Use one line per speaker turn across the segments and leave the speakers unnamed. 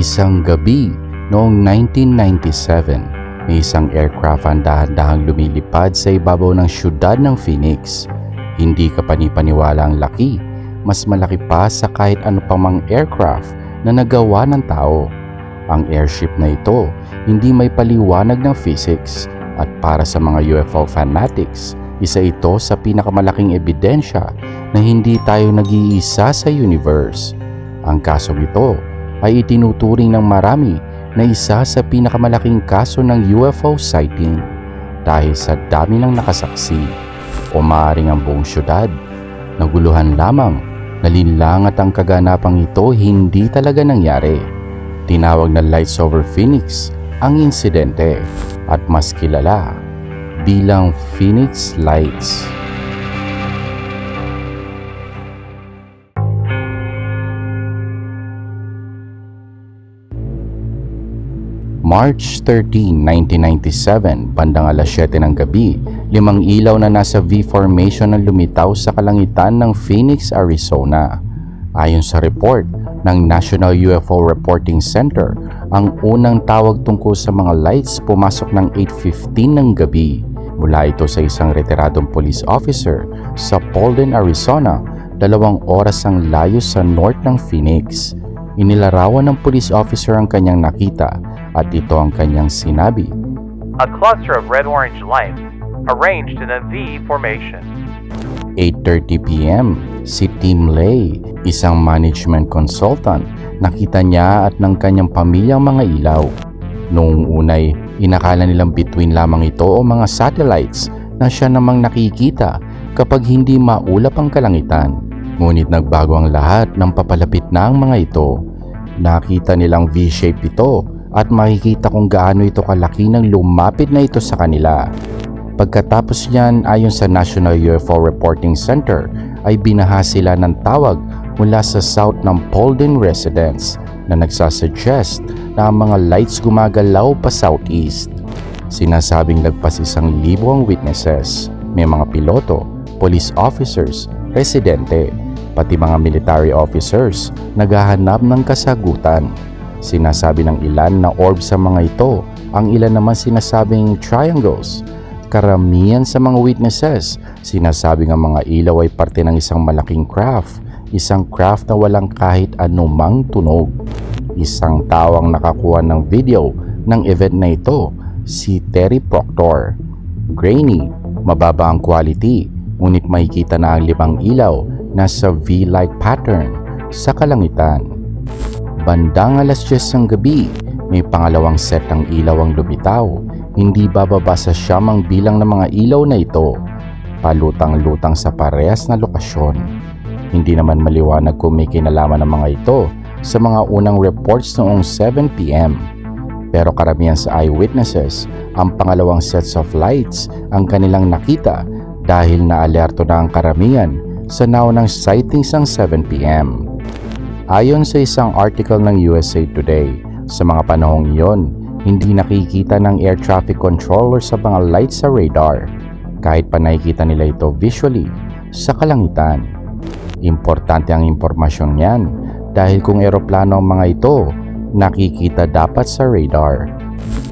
Isang gabi noong 1997, may isang aircraft ang dahan-dahang lumilipad sa ibabaw ng syudad ng Phoenix. Hindi ka panipaniwala ang laki, mas malaki pa sa kahit ano pa mang aircraft na nagawa ng tao. Ang airship na ito hindi may paliwanag ng physics at para sa mga UFO fanatics, isa ito sa pinakamalaking ebidensya na hindi tayo nag-iisa sa universe. Ang kasong ito ay itinuturing ng marami na isa sa pinakamalaking kaso ng UFO sighting dahil sa dami ng nakasaksi o maaaring ang buong syudad. Naguluhan lamang, nalinlang at ang kaganapang ito hindi talaga nangyari. Tinawag na Lights Over Phoenix ang insidente at mas kilala bilang Phoenix Lights. March 13, 1997, bandang alas 7 ng gabi, limang ilaw na nasa V formation ang lumitaw sa kalangitan ng Phoenix, Arizona. Ayon sa report ng National UFO Reporting Center, ang unang tawag tungkol sa mga lights pumasok ng 8.15 ng gabi. Mula ito sa isang retiradong police officer sa Polden, Arizona, dalawang oras ang layo sa north ng Phoenix. Inilarawan ng police officer ang kanyang nakita at ito ang kanyang sinabi.
A cluster of red-orange lights arranged in a V formation.
8.30pm, si Tim Lay, isang management consultant, nakita niya at ng kanyang pamilyang mga ilaw. Noong unay, inakala nilang bituin lamang ito o mga satellites na siya namang nakikita kapag hindi maulap ang kalangitan. Ngunit nagbago ang lahat nang papalapit na ang mga ito. Nakita nilang V-shape ito at makikita kung gaano ito kalaki nang lumapit na ito sa kanila. Pagkatapos niyan, ayon sa National UFO Reporting Center, ay binaha sila ng tawag mula sa south ng Polden residents na nagsasuggest na ang mga lights gumagalaw pa southeast. Sinasabing lagpas isang libo ang witnesses, may mga piloto, police officers, residente, pati mga military officers naghahanap ng kasagutan. Sinasabi ng ilan na orb sa mga ito, ang ilan naman sinasabing triangles. Karamihan sa mga witnesses, sinasabi ng mga ilaw ay parte ng isang malaking craft, isang craft na walang kahit anumang tunog. Isang tawang nakakuha ng video ng event na ito, si Terry Proctor. Grainy, mababa ang quality, ngunit makikita na ang limang ilaw na sa V-like pattern sa kalangitan. Bandang alas 10 ng gabi, may pangalawang set ng ilaw ang lumitaw. Hindi bababa sa siyamang bilang ng mga ilaw na ito. Palutang-lutang sa parehas na lokasyon. Hindi naman maliwanag kung may kinalaman ng mga ito sa mga unang reports noong 7pm. Pero karamihan sa eyewitnesses, ang pangalawang sets of lights ang kanilang nakita dahil naalerto na ang karamihan sa naunang sightings ng 7pm. Ayon sa isang article ng USA Today, sa mga panahong iyon, hindi nakikita ng air traffic controller sa mga lights sa radar kahit pa nakikita nila ito visually sa kalangitan. Importante ang impormasyon niyan dahil kung eroplano ang mga ito, nakikita dapat sa radar.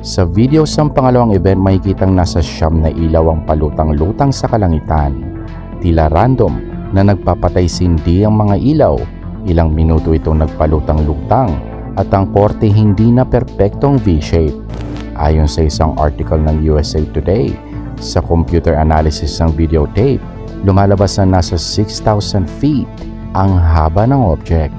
Sa video sa pangalawang event makikitang nasa siyam na ilaw ang palutang-lutang sa kalangitan. Tila random na nagpapatay sindi ang mga ilaw. Ilang minuto itong nagpalutang-lutang at ang korte hindi na perpektong V-shape. Ayon sa isang article ng USA Today, sa computer analysis ng videotape, lumalabas na nasa 6,000 feet ang haba ng object.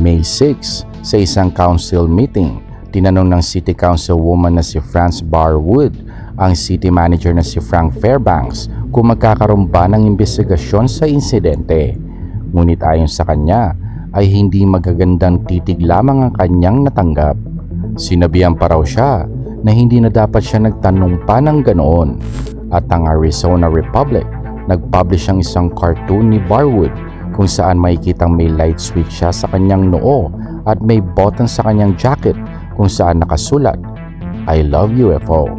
May 6, sa isang council meeting, tinanong ng City Councilwoman na si France Barwood ang city manager na si Frank Fairbanks kung magkakaroon ba ng investigasyon sa insidente. Ngunit ayon sa kanya, ay hindi magagandang titig lamang ang kanyang natanggap. Sinabihan pa raw siya na hindi na dapat siya nagtanong pa ng ganoon. At ang Arizona Republic, nag-publish ang isang cartoon ni Barwood kung saan makikitang may light switch siya sa kanyang noo at may button sa kanyang jacket kung saan nakasulat, I love UFO.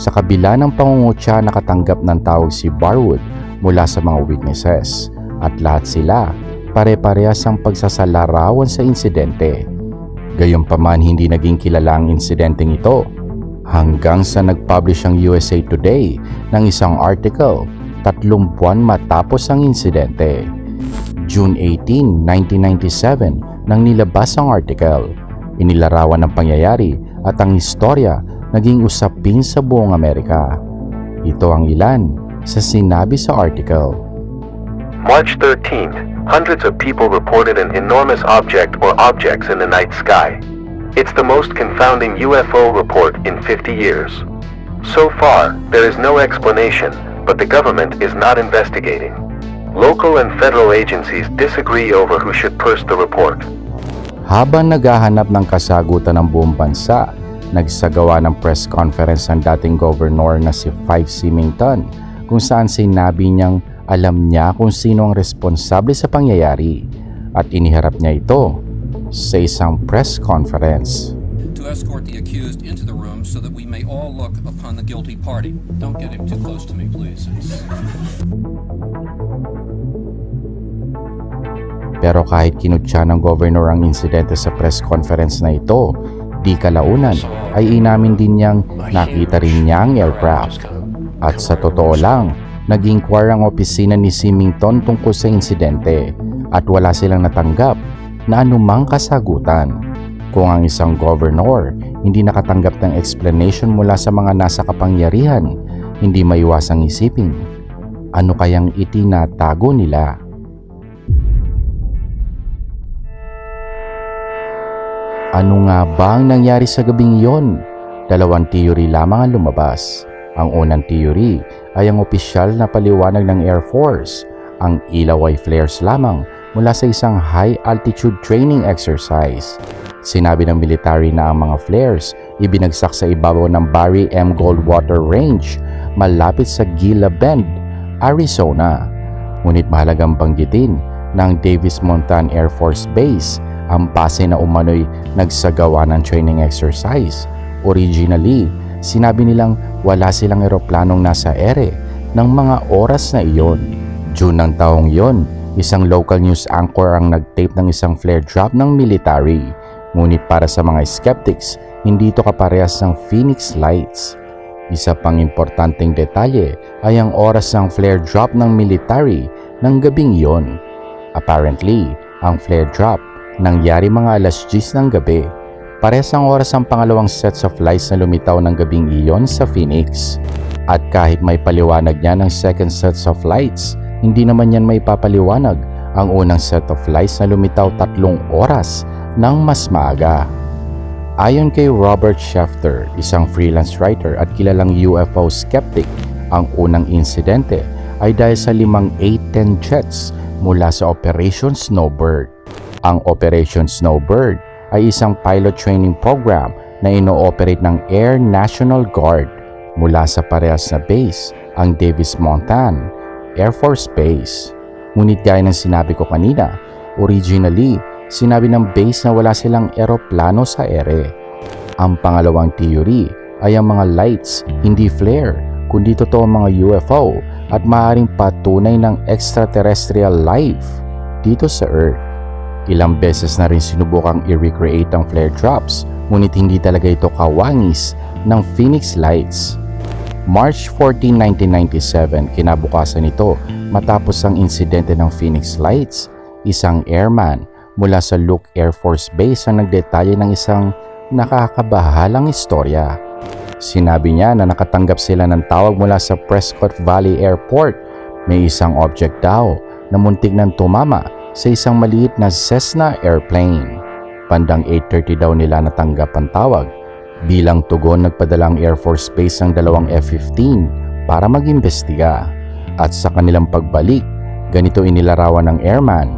Sa kabila ng pangungutya nakatanggap ng tawag si Barwood mula sa mga witnesses at lahat sila pare-parehas ang pagsasalarawan sa insidente. Gayunpaman hindi naging kilala ang insidenteng ito hanggang sa nag-publish ang USA Today ng isang article tatlong buwan matapos ang insidente. June 18, 1997 nang nilabas ang article. Inilarawan ang pangyayari at ang istorya naging usapin sa buong Amerika. Ito ang ilan sa sinabi sa article.
March 13th, hundreds of people reported an enormous object or objects in the night sky. It's the most confounding UFO report in 50 years. So far, there is no explanation, but the government is not investigating. Local and federal agencies disagree over who should purse the report.
Habang naghahanap ng kasagutan ng buong bansa, nagsagawa ng press conference ang dating governor na si Five Symington kung saan sinabi niyang alam niya kung sino ang responsable sa pangyayari at iniharap niya ito sa isang press conference.
to escort the accused into the room so that we may all look upon the guilty party. Don't get him too close to me, please.
Pero kahit kinutya ng governor ang insidente sa press conference na ito, di kalaunan ay inamin din niyang nakita rin niya ang aircraft. At sa totoo lang, naging inquire ang opisina ni Symington tungkol sa insidente at wala silang natanggap na anumang kasagutan. Kung ang isang governor hindi nakatanggap ng explanation mula sa mga nasa kapangyarihan, hindi maiwasang isipin, ano kayang itinatago nila? Ano nga ba ang nangyari sa gabing iyon? Dalawang teory lamang ang lumabas. Ang unang teory ay ang opisyal na paliwanag ng Air Force. Ang ilaw ay flares lamang mula sa isang high altitude training exercise. Sinabi ng military na ang mga flares ibinagsak sa ibabaw ng Barry M. Goldwater Range malapit sa Gila Bend, Arizona. Ngunit mahalagang banggitin ng Davis Mountain Air Force Base ang base na umano'y nagsagawa ng training exercise. Originally, sinabi nilang wala silang eroplanong nasa ere ng mga oras na iyon. June ng taong iyon, isang local news anchor ang nagtape ng isang flare drop ng military. Ngunit para sa mga skeptics, hindi ito kaparehas ng Phoenix Lights. Isa pang importanteng detalye ay ang oras ng flare drop ng military ng gabing iyon. Apparently, ang flare drop nangyari mga alas 10 ng gabi. Parehas ang oras ang pangalawang sets of lights na lumitaw ng gabing iyon sa Phoenix. At kahit may paliwanag niya ng second sets of lights, hindi naman yan may papaliwanag ang unang set of lights na lumitaw tatlong oras ng mas maaga. Ayon kay Robert Schefter, isang freelance writer at kilalang UFO skeptic, ang unang insidente ay dahil sa limang A-10 jets mula sa Operation Snowbird. Ang Operation Snowbird ay isang pilot training program na ino-operate ng Air National Guard mula sa parehas na base, ang Davis Mountain Air Force Base. Ngunit gaya ng sinabi ko kanina, originally, sinabi ng base na wala silang eroplano sa ere. Ang pangalawang theory ay ang mga lights, hindi flare, kundi totoo mga UFO at maaaring patunay ng extraterrestrial life dito sa Earth. Ilang beses na rin sinubukang i-recreate ang flare drops, ngunit hindi talaga ito kawangis ng Phoenix Lights. March 14, 1997, kinabukasan nito matapos ang insidente ng Phoenix Lights, isang airman mula sa Luke Air Force Base ang nagdetalye ng isang nakakabahalang istorya. Sinabi niya na nakatanggap sila ng tawag mula sa Prescott Valley Airport. May isang object daw na muntik nang tumama sa isang maliit na Cessna airplane. Bandang 8.30 daw nila natanggap ang tawag. Bilang tugon nagpadala ang Air Force Base ang dalawang F-15 para mag-imbestiga. At sa kanilang pagbalik, ganito inilarawan ng airman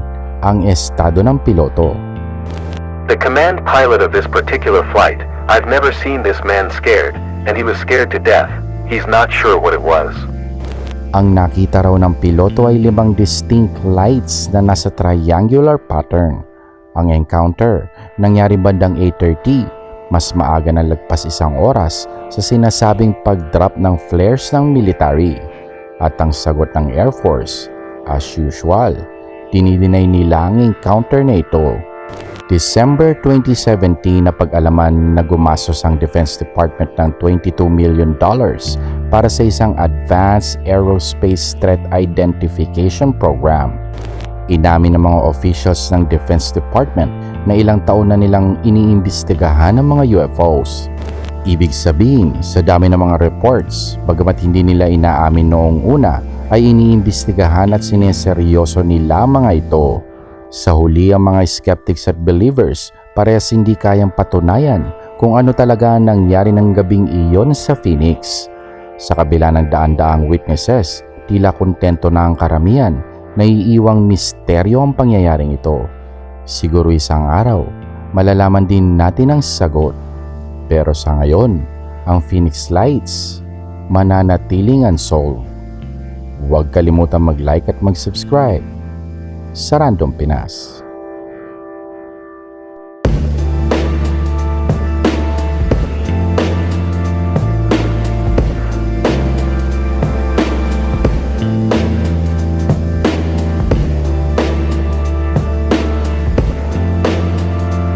ang estado ng piloto.
The command pilot of this particular flight, I've never seen this man scared, and he was scared to death. He's not sure what it was.
Ang nakita raw ng piloto ay limang distinct lights na nasa triangular pattern. Ang encounter nangyari bandang 8.30, mas maaga na lagpas isang oras sa sinasabing pag-drop ng flares ng military. At ang sagot ng Air Force, as usual, dinidinay nila ang encounter na ito. December 2017 na pag-alaman na gumastos ang Defense Department ng 22 million dollars para sa isang Advanced Aerospace Threat Identification Program. Inamin ng mga officials ng Defense Department na ilang taon na nilang iniimbestigahan ang mga UFOs. Ibig sabihin, sa dami ng mga reports, bagamat hindi nila inaamin noong una, ay iniimbestigahan at sineseryoso nila mga ito. Sa huli ang mga skeptics at believers parehas hindi kayang patunayan kung ano talaga ang nangyari ng gabing iyon sa Phoenix. Sa kabila ng daan-daang witnesses, tila kontento na ang karamihan na iiwang misteryo ang pangyayaring ito. Siguro isang araw, malalaman din natin ang sagot. Pero sa ngayon, ang Phoenix Lights, mananatiling unsolved. Huwag kalimutan mag-like at mag-subscribe sa Random Pinas.